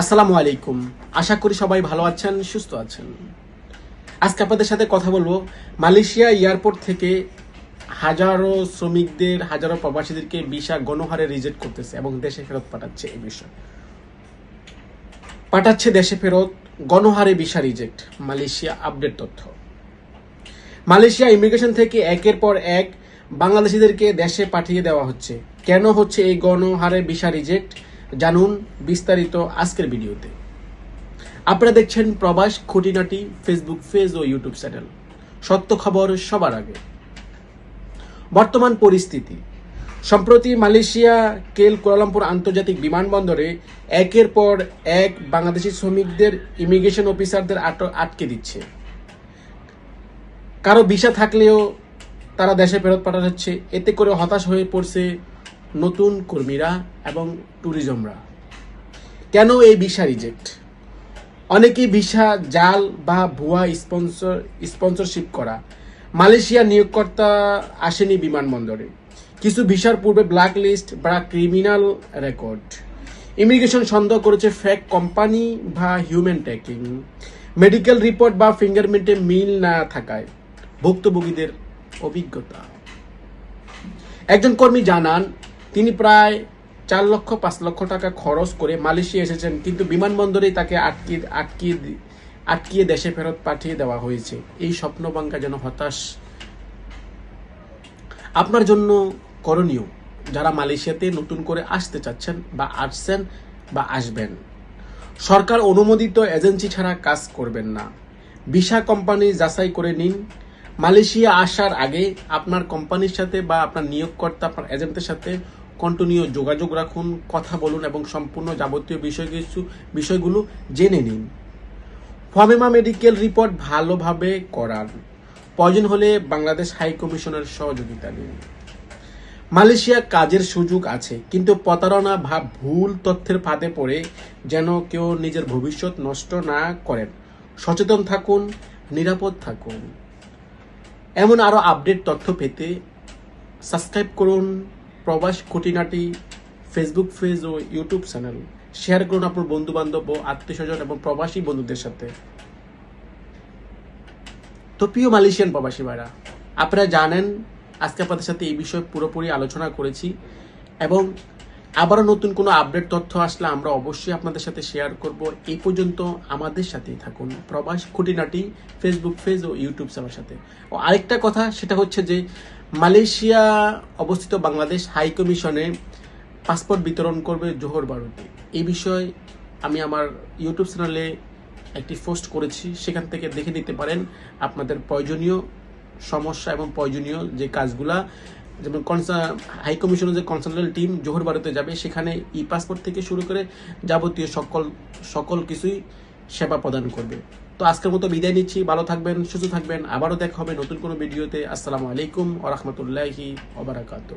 আসসালামু আলাইকুম। আশা করি সবাই ভালো আছেন, সুস্থ আছেন। আজকে আপনাদের সাথে কথা বলব মালয়েশিয়া এয়ারপোর্ট থেকে হাজারো শ্রমিকদের, হাজারো প্রবাসীদেরকে ভিসা গণহারে রিজেক্ট করতেছে এবং দেশে ফেরত পাঠাচ্ছে এই বিষয় পাঠাচ্ছে দেশে ফেরত, গণহারে ভিসা রিজেক্ট, মালয়েশিয়া আপডেট তথ্য। মালয়েশিয়া ইমিগ্রেশন থেকে একের পর এক বাংলাদেশিদেরকে দেশে পাঠিয়ে দেওয়া হচ্ছে। কেন হচ্ছে এই গণহারে ভিসা রিজেক্ট? জানুন বিস্তারিত আজকের ভিডিওতে। আপনারা দেখছেন প্রবাস খুঁটিনাটি ফেসবুক পেজ ও ইউটিউব চ্যানেল সত্য খবর সবার আগে। বর্তমান পরিস্থিতি। সম্প্রতি মালয়েশিয়া, কেল কুয়ালালামপুর আন্তর্জাতিক বিমানবন্দরে একের পর এক বাংলাদেশি শ্রমিকদের ইমিগ্রেশন অফিসারদের আট- আটকে দিচ্ছে। কারও ভিসা থাকলেও তারা দেশে ফেরত পাঠানো হচ্ছে এতে করে হতাশ হয়ে পড়ছে নতুন কর্মীরা এবং ট্যুরিজমরা কেন এই ভিসা রিজেক্ট অনেকেই ভিসা, জাল বা ভুয়া স্পন্সর স্পন্সরশিপ করা। মালয়েশিয়া নিয়োগকর্তা আসেনি বিমানবন্দরে। কিছু ভিসার পূর্বে ব্ল্যাক লিস্ট বা ক্রিমিনাল রেকর্ড ইমিগ্রেশন সন্দেহ করেছে ফেক কোম্পানি বা হিউম্যান ট্যাকিং মেডিকেল রিপোর্ট বা ফিঙ্গারপ্রিন্টে মিল না থাকায় ভুক্তভোগীদের অভিজ্ঞতা। একজন কর্মী জানান তিনি প্রায় চার লক্ষ, পাঁচ লক্ষ টাকা খরচ করে মালয়েশিয়া এসেছেন, কিন্তু বিমানবন্দরেই তাকে আটকিয়ে আটকিয়ে আটকিয়ে দেশে ফেরত পাঠিয়ে দেওয়া হয়েছে। এই স্বপ্নবাঙ্কা যেন হতাশ। আপনার জন্য করণীয়, যারা মালয়েশিয়াতে নতুন করে আসতে চাচ্ছেন বা আসছেন বা আসবেন, সরকার অনুমোদিত এজেন্সি ছাড়া কাজ করবেন না। ভিসা কোম্পানি যাচাই করে নিন। মালয়েশিয়া আসার আগে আপনার কোম্পানির সাথে বা আপনার নিয়োগকর্তা, আপনার এজেন্টের সাথে কন্টিনিউ যোগাযোগ রাখুন, কথা বলুন এবং সম্পূর্ণ যাবতীয় বিষয় কিছু, বিষয়গুলো জেনে নিন। ফমেমা মেডিকেল রিপোর্ট ভালোভাবে করান প্রয়োজন হলে বাংলাদেশ হাই কমিশনের সহযোগিতা নিন। মালয়েশিয়া কাজের সুযোগ আছে, কিন্তু প্রতারণা বা ভুল তথ্যের ফাঁদে পড়ে যেন কেউ নিজের ভবিষ্যৎ নষ্ট না করেন। সচেতন থাকুন, নিরাপদ থাকুন। এমন আরও আপডেট তথ্য পেতে সাবস্ক্রাইব করুন। প্রবাস খুঁটিনাটি ফেসবুক পেজ ও ইউটিউব চ্যানেল শেয়ার করুন আপনার বন্ধু বান্ধব ও আত্মীয় স্বজন এবং প্রবাসী বন্ধুদের সাথে। তো প্রিয় মালয়েশিয়ান প্রবাসী ভাইরা, আপনারা জানেন, আজকে আপনাদের সাথে এই বিষয়ে পুরোপুরি আলোচনা করেছি এবং আবারও নতুন কোনো আপডেট তথ্য আসলে আমরা অবশ্যই আপনাদের সাথে শেয়ার করব। এই পর্যন্ত আমাদের সাথেই থাকুন, প্রবাস খুঁটিনাটি ফেসবুক পেজ ও ইউটিউব চ্যানেলের সাথে। ও আরেকটা কথা, সেটা হচ্ছে যে মালয়েশিয়া অবস্থিত বাংলাদেশ হাই কমিশনে পাসপোর্ট বিতরণ করবে জোহর বারুতে। এই বিষয়ে আমি আমার ইউটিউব চ্যানেলে একটি পোস্ট করেছি, সেখান থেকে দেখে নিতে পারেন আপনাদের প্রয়োজনীয় সমস্যা এবং প্রয়োজনীয় যে কাজগুলা। যেমন হাই কমিশনের যে কনসালটেন্ট টিম জোহর বারুতে যাবে, সেখানে ই পাসপোর্ট থেকে শুরু করে যাবতীয় সকল সকল কিছুই সেবা প্রদান করবে। তো আজকের মতো বিদায় নিচ্ছি। ভালো থাকবেন, সুস্থ থাকবেন। আবারও দেখা হবে নতুন কোনো ভিডিওতে। আসসালামু আলাইকুম ওরহমতুল্লাহি ওবরাকাতু